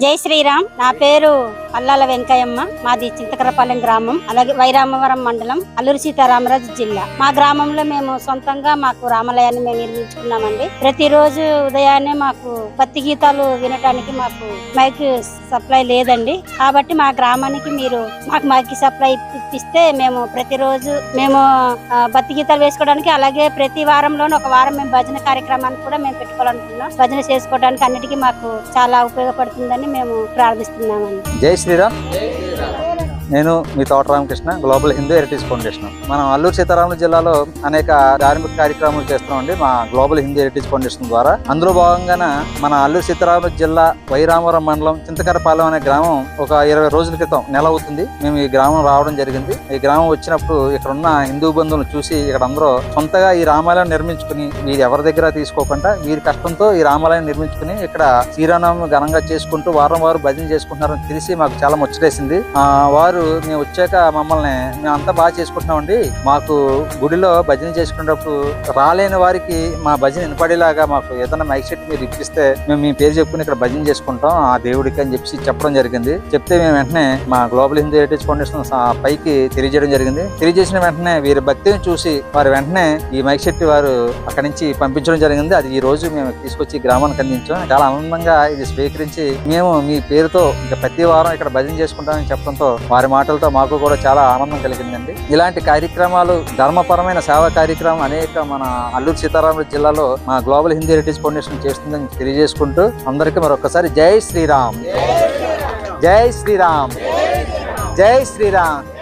జై శ్రీరామ్. నా పేరు అల్లాల వెంకయ్యమ్మ. మాది చింతకరపాలెం గ్రామం అలాగే వైరామవరం మండలం అల్లూరు సీతారామరాజు జిల్లా. మా గ్రామంలో మేము సొంతంగా మాకు రామాలయాన్ని మేము నిర్మించుకున్నామండి. ప్రతిరోజు ఉదయాన్నే మాకు భక్తి గీతాలు వినటానికి మాకు మైక్ సప్లై లేదండి. కాబట్టి మా గ్రామానికి మీరు మాకు మైక్ సప్లై ఇప్పిస్తే మేము ప్రతిరోజు మేము భక్తి గీతాలు వేసుకోవడానికి అలాగే ప్రతి వారంలోనూ ఒక వారం మేము భజన కార్యక్రమాన్ని కూడా మేము పెట్టుకోవాలనుకున్నాం భజన చేసుకోవడానికి అన్నిటికీ మాకు చాలా ఉపయోగపడుతుందని మేము ప్రార్థిస్తున్నామండి. జై శ్రీరామ్. నేను మీ Thota Ramakrishna global Hindu heritage foundation మనం అల్లూరు సీతారామరాజు జిల్లాలో అనేక ధార్మిక కార్యక్రమాలు చేస్తామండి మా గ్లోబల్ హిందూ హెరిటేజ్ ఫౌండేషన్ ద్వారా అందులో భాగంగానే మన అల్లూరు సీతారామరాజు జిల్లా వైరామవరం మండలం చింతకరపాలెం అనే గ్రామం ఒక ఇరవై రోజుల క్రితం నెల అవుతుంది మేము ఈ గ్రామం రావడం జరిగింది. ఈ గ్రామం వచ్చినప్పుడు ఇక్కడ ఉన్న హిందూ బంధువులను చూసి ఇక్కడ అందరూ సొంతగా ఈ రామాలయం నిర్మించుకుని మీరు ఎవరి దగ్గర తీసుకోకుండా వీరి కష్టంతో ఈ రామాలయం నిర్మించుకుని ఇక్కడ శ్రీరామనవమి ఘనంగా చేసుకుంటూ వారం వారు భజన చేసుకుంటున్నారని తెలిసి మాకు చాలా ముచ్చటేసింది. వారు సారు మేము వచ్చాక మమ్మల్ని మేము అంతా బాగా చేసుకుంటున్నామండి. మాకు గుడిలో భజన చేసుకునేటప్పుడు రాలేని వారికి మా భజన వినపడేలాగా మాకు ఏదైనా మైక్ సెట్ మీరు ఇప్పిస్తే మేము మీ పేరు చెప్పుకుని ఇక్కడ భజన చేసుకుంటాం ఆ దేవుడికి అని చెప్పి చెప్పడం జరిగింది. చెప్తే మేము వెంటనే మా గ్లోబల్ హిందూ హెరిటేజ్ ఫౌండేషన్ పైకి తెలియజేయడం జరిగింది. తెలియజేసిన వెంటనే వీరి భక్తిని చూసి వారు వెంటనే ఈ మైక్ సెట్ వారు అక్కడి నుంచి పంపించడం జరిగింది. అది ఈ రోజు మేము తీసుకొచ్చి గ్రామానికి అందించాం. చాలా ఆనందంగా ఇది స్వీకరించి మేము మీ పేరుతో ఇంకా ప్రతి వారం ఇక్కడ భజన చేసుకుంటామని చెప్పడంతో వారి మాటలతో మాకు కూడా చాలా ఆనందం కలిగిందండి. ఇలాంటి కార్యక్రమాలు ధర్మపరమైన సేవా కార్యక్రమం అనేక మన అల్లూరు సీతారామరాజు జిల్లాలో మా గ్లోబల్ హిందీ హెరిటేజ్ ఫౌండేషన్ చేస్తుందని తెలియజేసుకుంటూ అందరికీ మరొకసారి జై శ్రీరామ్. జై శ్రీరామ్. జై శ్రీరామ్.